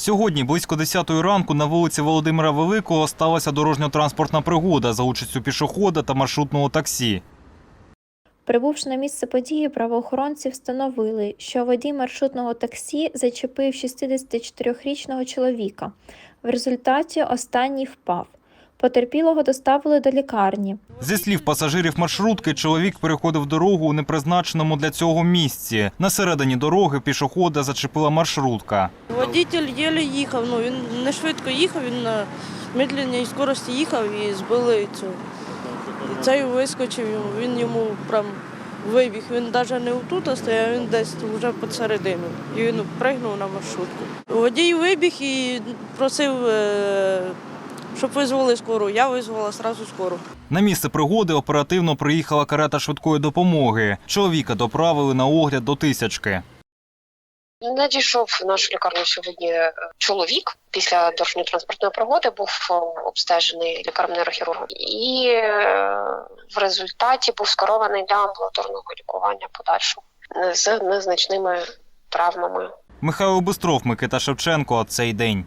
Сьогодні близько 10 ранку на вулиці Володимира Великого сталася дорожньо-транспортна пригода за участю пішохода та маршрутного таксі. Прибувши на місце події, правоохоронці встановили, що водій маршрутного таксі зачепив 64-річного чоловіка. В результаті останній впав. Потерпілого доставили до лікарні. Зі слів пасажирів маршрутки, чоловік переходив дорогу у непризначеному для цього місці. На середині дороги пішохода зачепила маршрутка. Водитель єле їхав, ну він не швидко їхав, він на медленній скорості їхав і збили цю. І цей вискочив він йому прям вибіг. Він навіть не отут стояв, він десь вже посередину. І він пригнув на маршрутку. Водій вибіг і просив, е, щоб визвали скору. Я визвала одразу скору. На місце пригоди оперативно приїхала карета швидкої допомоги. Чоловіка доправили на огляд до тисячки. Надійшов в нашу лікарню сьогодні е, чоловік після дорожньо-транспортної пригоди, був е, обстежений лікарем нейрохірургом і е, в результаті був скерований для амбулаторного лікування подальшого з незначними травмами. Михайло Бистров, Микита Шевченко. Цей день.